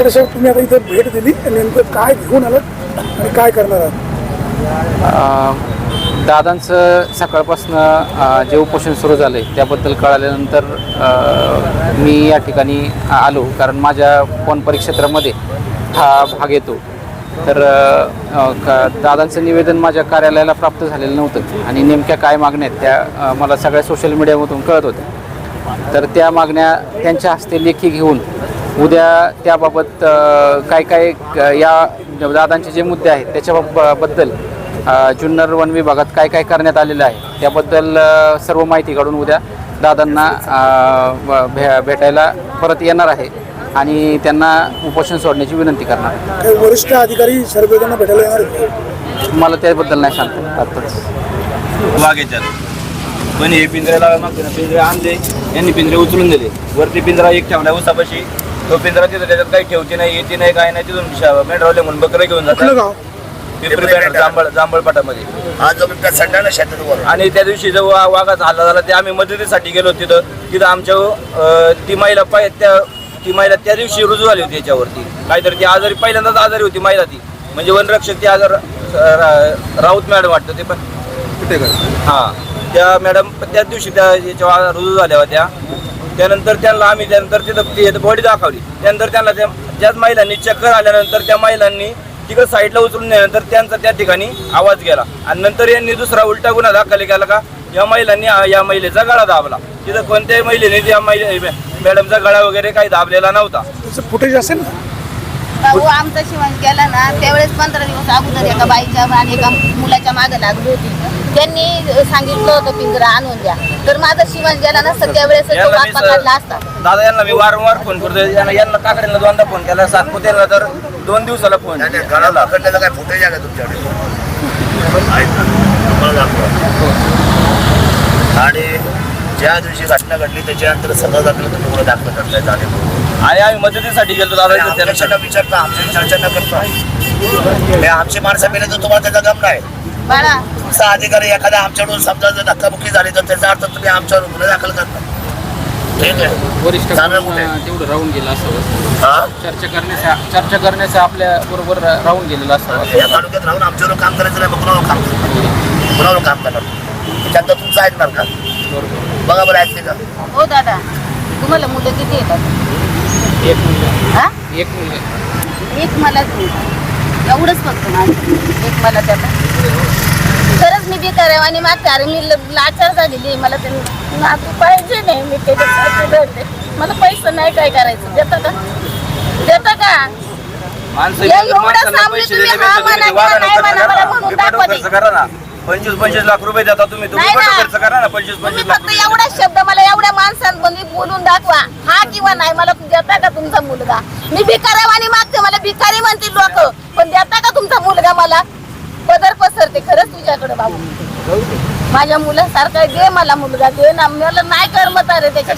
वाकडे साहेब तुम्ही आता इथे भेट दिली नेमकं काय घेऊन आलात आणि काय करणार आहात? दादांचं सकाळपासनं जे उपोषण सुरू झालं आहे त्याबद्दल कळाल्यानंतर मी या ठिकाणी आलो. कारण माझ्या फोन परिक्षेत्रामध्ये हा भाग येतो. तर दादांचं निवेदन माझ्या कार्यालयाला प्राप्त झालेलं नव्हतं. आणि नेमक्या काय मागण्या आहेत त्या मला सगळ्या सोशल मीडियामधून कळत होत्या. तर त्या मागण्या त्यांच्या हस्ते लेखी घेऊन उद्या त्याबाबत काय काय या दादांचे जे मुद्दे आहेत त्याच्याबद्दल अ, जुन्नर वन विभागात काय काय करण्यात आलेलं आहे त्याबद्दल सर्व माहिती काढून उद्या दादांना भे भेटायला परत येणार आहे आणि त्यांना उपोषण सोडण्याची विनंती करणार. वरिष्ठ अधिकारी सर्वेजण भेटायला येणार मला त्याबद्दल नाही सांगतो आत्ताच वाघ याच्यात पण हे पिंजऱ्याला मागते ना पिंजरे आणले यांनी पिंजरे उचलून दिले. वरती पिंजरा एक ठेवला उसापाशी. तो पिंजरा तिथं त्याच्यात काही ठेवते नाही येते नाही काय नाही तिथून मेंढरावले म्हणून बकरं घेऊन कुठलं जातात पिंपरी जांभळ जांभळपाटामध्ये आज जो बिबट्या संडाला शेतात वर आणि त्या दिवशी जो वा- वाघाचा हल्ला झाला ते आम्ही मदतीसाठी गेलो तिथं. तिथं आमच्या अं, ती महिला पाय त्या ती महिला त्या दिवशी रुजू झाली होती याच्यावरती. काहीतरी ती आजारी पहिल्यांदाच आजारी होती महिला ती. म्हणजे वनरक्षक ती आजार रा- राऊत मॅडम वाटतं ते पण. हां. त्या मॅडम त्याच दिवशी त्या याच्या रुजू झाल्या होत्या. त्यानंतर त्यांना आम्ही त्यानंतर तिथं बॉडी दाखवली. त्यानंतर त्यांना त्या त्याच महिलांनी चक्कर आल्यानंतर त्या महिलांनी तिकडे साईडला उचलून नेल्यानंतर त्यांचा त्या ठिकाणी आवाज गेला. आणि नंतर यांनी दुसरा उलटा गुन्हा दाखल केला का या महिलांनी या महिलेचा गळा दाबला. तिथं कोणत्याही महिलेने त्या महिले मॅडमचा गळा वगैरे काही दाबलेला नव्हता. फुटेज असेल ना? भाऊ आमचा शिवण गेला ना त्यावेळेस पंधरा दिवस अगोदर एका बाईच्या आणि एका मुलाच्या मागे लागली होती. त्यांनी सांगितलं होतं पिंजरा आणून द्या. तर माझा शिवण गेला नसतं त्यावेळेस तो यांना वाघ मी पकडला स- असता. दादा यांना मी वारंवार फोन करतो यांना यांना काकड्यांना दोनदा फोन केला. सातपुतेला तर दोन दिवसाला फोन गळा पकडण्याचा काय फुटेज आहे का तुमच्याकडे? ना? आणि ज्या दिवशी घटना घडली त्याच्यानंतर सगळं दाखलं तुम्ही गुन्हा दाखल करताय जाणीव आणि आम्ही मदतीसाठी गेलो दादा इथं आमच्याशी त्यांना. न विचारता आमच्याशी चर्चा न करता हे आमची माणसं मेले तर तुम्हाला त्याचा गम नाही तुमचा अधिकारी एखादा आमच्याकडून समजा जर धक्काबुक्की झाली तर त्याचा अर्थ तुम्ही आमच्यावर गुन्हा दाखल करता. ठीक आहे? वरिष्ठ चांगलं कुठे? तेवढं राहून गेलं असावं हा? चर्चा करण्याचा चर्चा करण्याचं आपल्या बरोबर राहून गेलेलं असावं या तालुक्यात राहून आमच्यावर काम करायचं नाही मग कुणावर काम करणार? कुणावर काम करणार? तुमचं ऐकणार का? बघा बरं ऐकते का? हो दादा. तुम्हाला मुलं किती येतात एक मुलगा. हा? एक मुलगा. एक मला एवढंच फक्त माझं. एक मला त्याचा. खरंच मी बेकार आहे आणि मागते अरे मी लाचार झालेली आहे. मला ते नातू पाहिजे नाही. मी रडते मला पैसे नाही काय करायचं. देता का? देता का? माणसं या इकडे एवढं माणसांना सामने पैसे तुम्ही देण्यापेक्षा हा तुम्ही ते म्हणा, वाहनं नाही खर्च म्हणा, करा मला. म्हणून ते पेट्रोल दाखवा खर्च करा ना. पंचवीस पंचवीस लाख रुपये देता तुम्ही. तुम्ही नाही पेट्रोल ना. खर्च करा ना. पंचवीस तुम्ही पंचवीस लाख फक्त एवढा शब्द मला एवढ्या माणसांमध्ये बोलून दाखवा. हा किंवा नाही मला देता का तुमचा मुलगा? मी भिकारावानी मागते मला भिकारी म्हणतील लोक. पण देता का तुमचा मुलगा मला? पदर पसरते खरंच तुझ्याकडे बाबू. माझ्या मुलासारखा दे मला मुलगा दे ना. मला नाही करमत अरे त्याचा